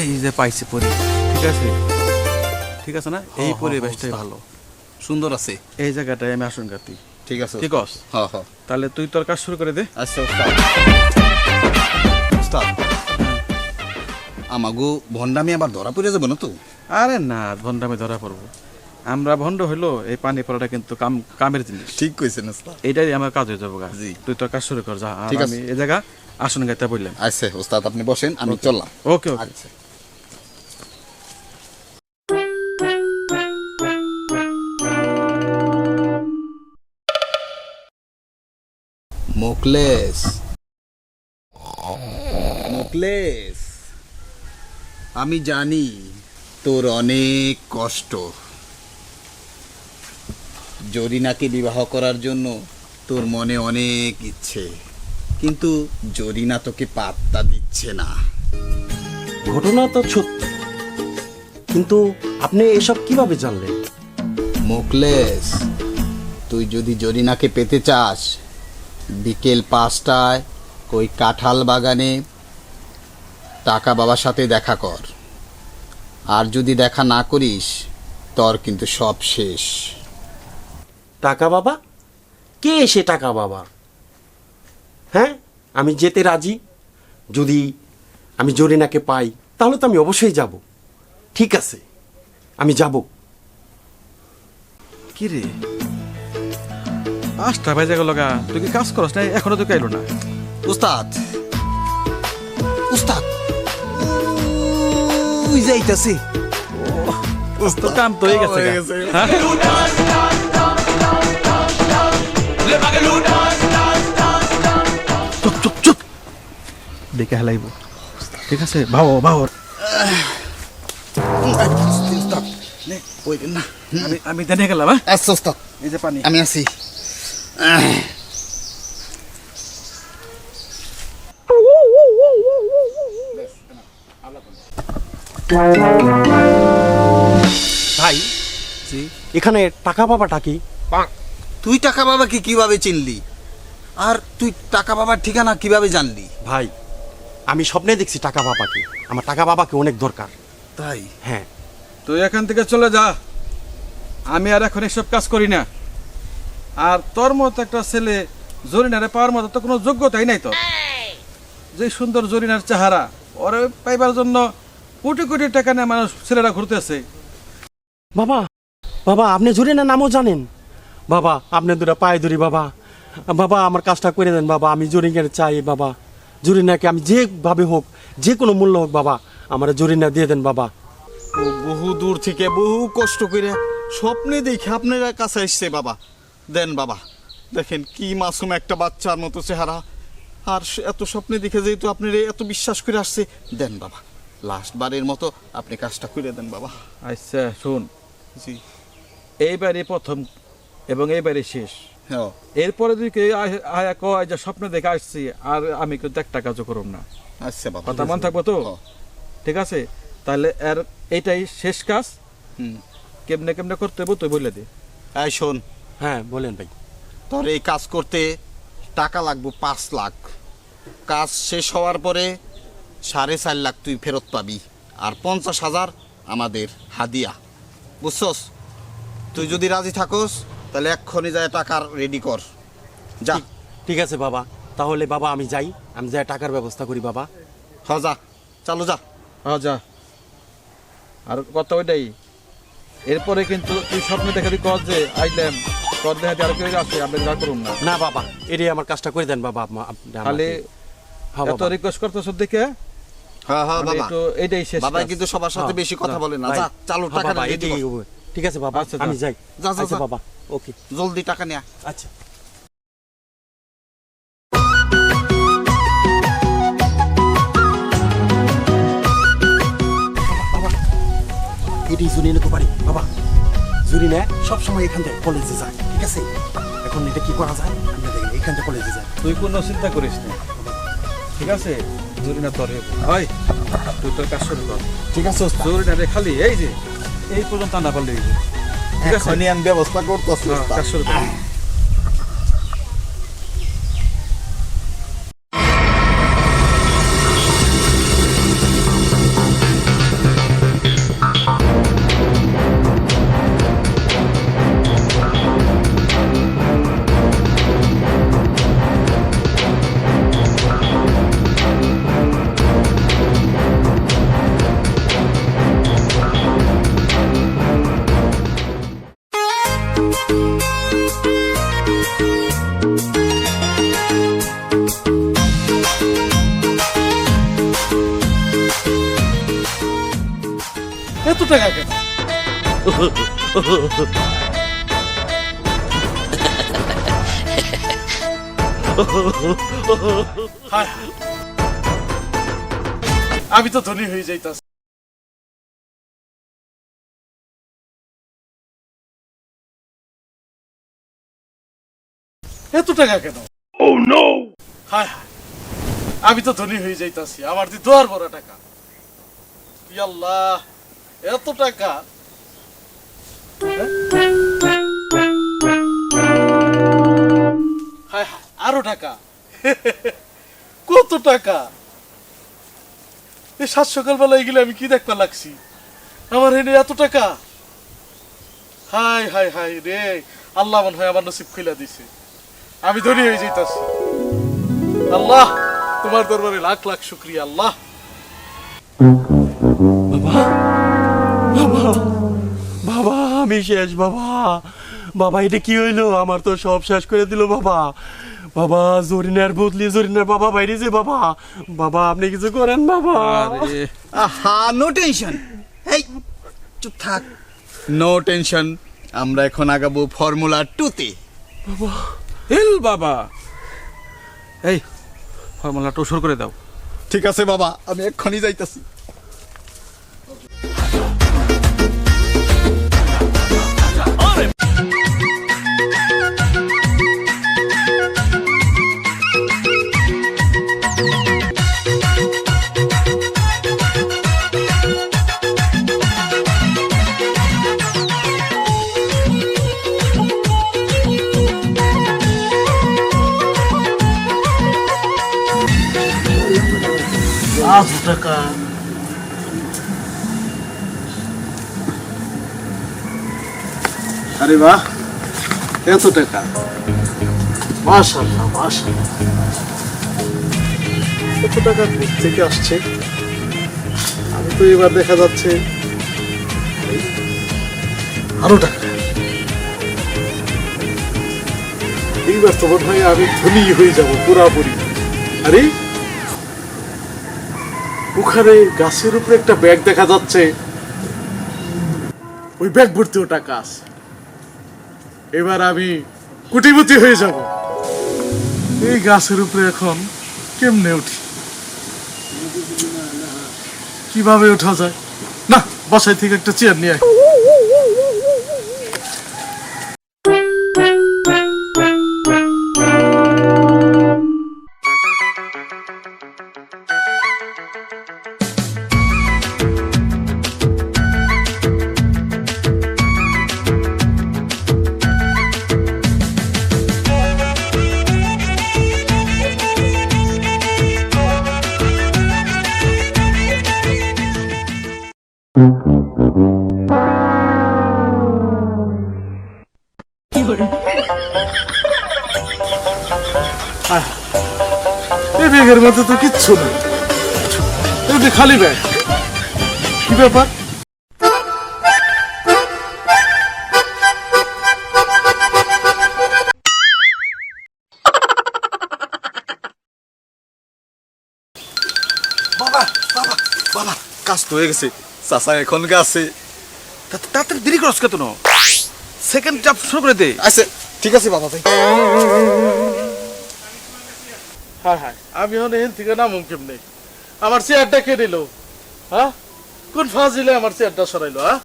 এই যে পাইছি পরি ঠিক আছে? ঠিক আছে না? এই পরিবেশটাই ভালো। সুন্দর আছে। এই জায়গাটায় আমি আসন গাতি ঠিক আছে। ঠিক আছে? হ্যাঁ হ্যাঁ তাহলে তুই তোর কাজ শুরু করে দে। আচ্ছা ওস্তাদ। ওস্তাদ আমাগো ভন্ডামি আবার ধরা পড়ে যাবে না তো? আরে না ভণ্ডামে ধরা পড়ব। আমরা ভণ্ড হইল এই পানি পড়াটা কিন্তু কাম কামের জিনিস। ঠিক কইছেন এটাই আমার কাজ হয়ে যাব জি। তুই তোর কাজ শুরু কর যা। ঠিক আছে। আমি এই জায়গা আসন গাইতে বললাম আচ্ছা ওস্তাদ আপনি বসেন আমি চললাম। ওকে ওকে আচ্ছা। মোকলেস। মোকলেস। আমি জানি তোর অনেক কষ্ট। জরিনাকে বিবাহ করার জন্য তোর মনে অনেক ইচ্ছে কিন্তু জরিনা তোকে পাত্তা দিচ্ছে না। ঘটনা তো সত্য কিন্তু আপনি এসব কীভাবে জানলেন? মোকলেস তুই যদি জরিনাকে পেতে চাস বিকেল পাঁচটায় ওই কাঁঠাল বাগানে টাকা বাবার সাথে দেখা কর। আর যদি দেখা না করিস তোর কিন্তু সব শেষ। টাকা বাবা? কে এসে টাকা বাবা? হ্যাঁ? আমি যেতে রাজি। যদি আমি জরিনাকে পাই তাহলে তো আমি অবশ্যই যাব। ঠিক আছে আমি যাব। কি রে পাঁচটা বাজে গেল গা। তুই কি কাজ করস না এখনও তো কাইলো না। উস্তাদ। উস্তাদ। তুই যাইতাছি। তো কাম তো হয়ে গেছে। হ্যাঁ? দেখে হেলাইব। ঠিক আছে? ভাও ভাও। আমি জানে গেলাম আচ্ছা এই যে পানি। আমি আছি। ভাই জি এখানে টাকা বাবাটা কি? তুই টাকা বাবাকে কীভাবে চিনলি? আর তুই টাকা বাবার ঠিকানা কীভাবে জানলি? ভাই আমি স্বপ্নে দেখছি টাকা বাবাকে। আমার টাকা বাবাকে অনেক দরকার। তাই? হ্যাঁ। তুই এখান থেকে চলে যা। আমি আর এখন এসব কাজ করি না। আর তোর মতো একটা ছেলে জরিনারে পাওয়ার মতো তো কোনো যোগ্যতাই নাই তো যে সুন্দর জরিনার চেহারা ওরে পাইবার জন্য কোটি কোটি টাকা নিয়ে মানুষ ছেলেরা ঘুরতেছে। বাবা বাবা আপনি জরিনার নামও জানেন। বাবা আপনি দুটা পায়ে ধরি বাবা। বাবা আমার কাজটা করে দেন বাবা। আমি জরিনাকে চাই বাবা। জরিনাকে আমি যেভাবে হোক যে কোনো মূল্য হোক বাবা আমার জরিনা দিয়ে দেন বাবা। ও বহু দূর থেকে বহু কষ্ট করে স্বপ্নে দেখে আপনার কাছে এসছে বাবা। দেন বাবা দেখেন কি মাসুম একটা বাচ্চার মতো চেহারা। আর এত স্বপ্নে দেখে যেহেতু আপনি এত বিশ্বাস করে আসছে দেন বাবা লাস্ট বারের মতো আপনি কাজটা করে দেন বাবা। আচ্ছা শুন। জি। এইবারে প্রথম এবং এইবারে শেষ। এরপরে যদি কেউ আয়- আয়া কয় যে স্বপ্ন দেখে আসছি আর আমি কিন্তু একটা কাজও করব না। আচ্ছা বাবা কথা মন থাকব তো? হ্যাঁ। ঠিক আছে? তাহলে এর এইটাই শেষ কাজ। হুম। কেমনে কেমনে করতে হবে তুই বলে দে। এই শোন। হ্যাঁ বলেন ভাই। তোর এই কাজ করতে টাকা লাগবো পাঁচ লাখ। কাজ শেষ হওয়ার পরে সাড়ে চার লাখ তুই ফেরত পাবি আর পঞ্চাশ হাজার আমাদের হাদিয়া। বুঝছস? তুই যদি রাজি থাকোস তাহলে এক্ষণে যায় টাকার রেডি কর। যা। ঠিক- আছে বাবা। তাহলে বাবা আমি যাই। আমি যাই টাকার ব্যবস্থা করি বাবা। হ যা। চালু যা। হ্যাঁ যা। আর কথা ওইটাই? এরপরে কিন্তু তুই স্বপ্ন দেখা দি কর যে আইলাম কর দেখা আর কেউ আসে আমরা যা করুন না। না বাবা এটাই আমার কাজটা করে দেন বাবা আপনা- আপনি। খালি হ্যাঁ এত। রিকোয়েস্ট করতেছ দেখে? হ্যাঁ হ্যাঁ আমি বাবা। একটু এইটাই শেষ বাবা কিন্তু সবার সাথে হ্যাঁ, বেশি কথা যা। বলে না। ভাই, যা চালু হ্যাঁ টাকা বাবা, রেডি এটাই কর। হবে। ঠিক আছে বাবা আচ্ছা, আমি যাই। যা, যা, আচ্ছা যা। বাবা। ওকে জলদি টাকা নিয়ে। আচ্ছা। এটাই জুনি নিতে পারি। বাবা জুনি নেয় সবসময় এখান থেকে কলেজে যায় ঠিক আছে? এখন এটা কি করা যায়? আমরা দেখেন এখান থেকে কলেজে যায় তুই কোনো চিন্তা করিস না। ঠিক আছে? জরুরি না তোর হয় তুই তোর কাজ শুরু কর। ঠিক আছে জরুরি না রে খালি এই যে। এই পর্যন্ত না পারলি এখনই আমি ব্যবস্থা করতেছি টাকা কেন। আমি তো ধনী হয়ে যাইতাছি। এত টাকা কেন? ও নো হায় হায়। আমি তো ধনী হয়ে যাইতাছি। আমার দি দোয়ার বড় টাকা। আল্লাহ এত টাকা? হ্যাঁ? আরও টাকা। কত টাকা? এই সাত সকালবেলা এগুলো আমি কি দেখতে লাগছি? আমার এনে এত টাকা? হাই হাই হাই রে, আল্লাহ মনে হয় আমার নসিব খুলে দিছে। আমি ধনী হয়ে যাইতাছি। আল্লাহ, তোমার দরবারে লাখ লাখ শুক্রিয়া, আল্লাহ। বাবা আমি শেষ বাবা। বাবা এটা কি হইল? আমার তো সব শেষ করে দিল বাবা। বাবা জরিনার বদলি জরিনার বাবা বাইরে যে বাবা। বাবা আপনি কিছু করেন বাবা। আহা নো টেনশন এই চুপ থাক। নো টেনশন আমরা এখন আগাবো ফর্মুলা টুতে হেল বাবা। এই ফর্মুলাটা শুরু করে দাও। ঠিক আছে বাবা আমি এক্ষুনি যাইতাছি। পাঁচ টাকা। আরে বাহ এত টাকা। মাশাল্লাহ মাশাল্লাহ এত টাকা থেকে আসছে? আমি তো এবার দেখা যাচ্ছে। আরও টাকা। এইবার তো বোধ হয় আমি ধনী হয়ে যাব পুরাপুরি। আরে ওখানে গাছের উপরে একটা ব্যাগ দেখা যাচ্ছে। ওই ব্যাগ ভর্তি ওটা কাজ এবার আমি কুটিপতি হয়ে যাব। এই গাছের উপরে এখন কেমনে উঠি? কীভাবে ওঠা যায়? না, বাসায় থেকে একটা চেয়ার নিয়ে ব্যাগের মধ্যে তো কিচ্ছু নেই। খালি ব্যাগ। কি ব্যাপার? বাবা বাবা বাবা কাজ তো হয়ে গেছে। চাচা এখন গাছে। তাড়াতাড়ি দেরি করছ কত সেকেন্ড চাপ শুরু করে দে। আছে ঠিক আছে বাবা ভাই হ্যাঁ হ্যাঁ। আমি এখন এখান থেকে নামুম কেমনে? আমার চেয়ারটা কে নিল? হ্যাঁ? কোন ফাজিলে আমার চেয়ারটা সরাইলো হ্যাঁ?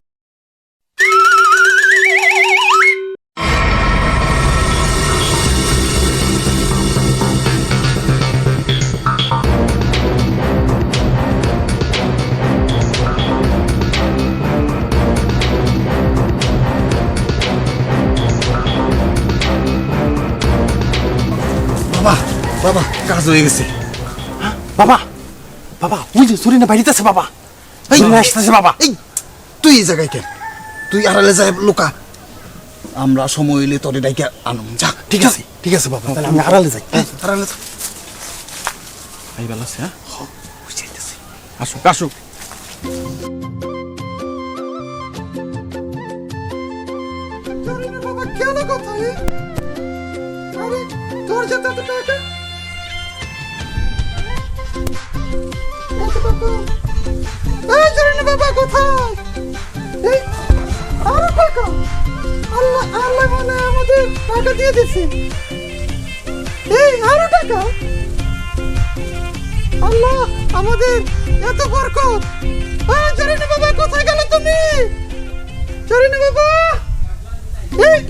বাবা বাবা কাজ হয়ে গেছে। বাবা বাবা ওই যে জরিনা বাইরেতেছে বাবা। এই, আসতেছে বাবা। এই তুই এই জায়গায় কেন? তুই আড়ালে যায় লোকা। আমরা সময় হইলে তোরে ডাইকে আনুম। যা ঠিক আছে ঠিক আছে বাবা তাহলে আমি আড়ালে যাই। এই, আড়ালে যা। এই বেলা আছে হ্যাঁ? আসুক আসুক বাবা কেন কথা আরে তোর এত টাকা এই জরিনা বাবা কোথায়? টাকা। আল্লাহ আল্লাহ মানে আমাদের টাকা দিয়ে দিছে। এই, আরও টাকা। আল্লাহ, আমাদের এত বরকত। এই জরিনা বাবা কোথায় গেল তুমি? জরিনা বাবা এই,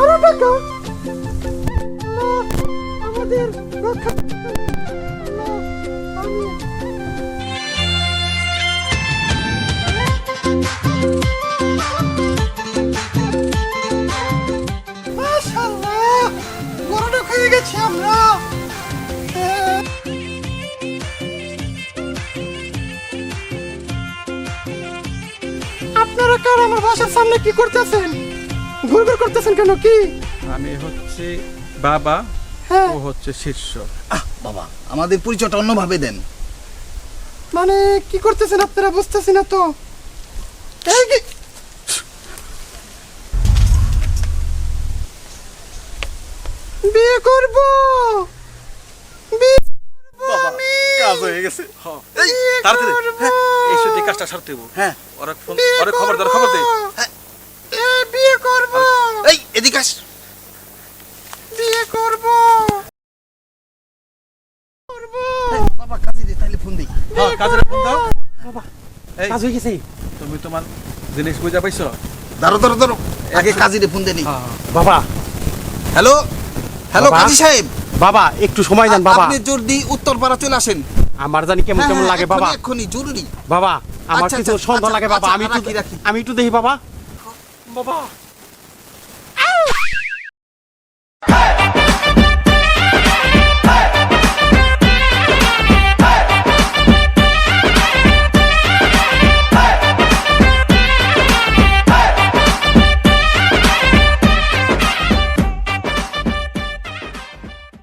আরও টাকা। আমাদের রক্ষা সামনে কি করতেছেন? ঘুরঘুর করতেছেন কেন? কি? আমি হচ্ছে বাবা হ্যাঁ। ও হচ্ছে শিষ্য আহ বাবা আমাদের পরিচয়টা অন্যভাবে দেন। মানে কি করতেছেন আপনারা বুঝতেছি না তো। এই কি? বিয়ে করব? কাজ হয়ে গেছে। এই তাড়াতাড়ি। হ্যাঁ এই শুধু কাজটা সারতে হ্যাঁ। ওরা ফোন ওরা খবর দাও খবর দে। এ, বিয়ে করব। এই এদিকে আস। বিয়ে করব। করব। বাবা কাজে দে তাইলে ফোন দিই। হ্যাঁ ফোন দাও। বাবা এই কাজ হয়ে গেছে। তুমি তোমার জিনিস বুঝা পাইছো? দাঁড়ো দাঁড়ো দাঁড়ো। আগে কাজীরে ফোন দেনি বাবা। হ্যালো? হ্যালো কাজী সাহেব। বাবা একটু সময় দেন বাবা। আপনি জলদি উত্তরপাড়া চলে আসেন। আমার জানি কেমন হ্যাঁ, কেমন হ্যাঁ, লাগে বাবা। এখনই জরুরি। বাবা আমার আচ্ছা, কিছু আচ্ছা, সন্দেহ আচ্ছা, লাগে বাবা। আমি একটু। আমি একটু দেখি বাবা। বাবা।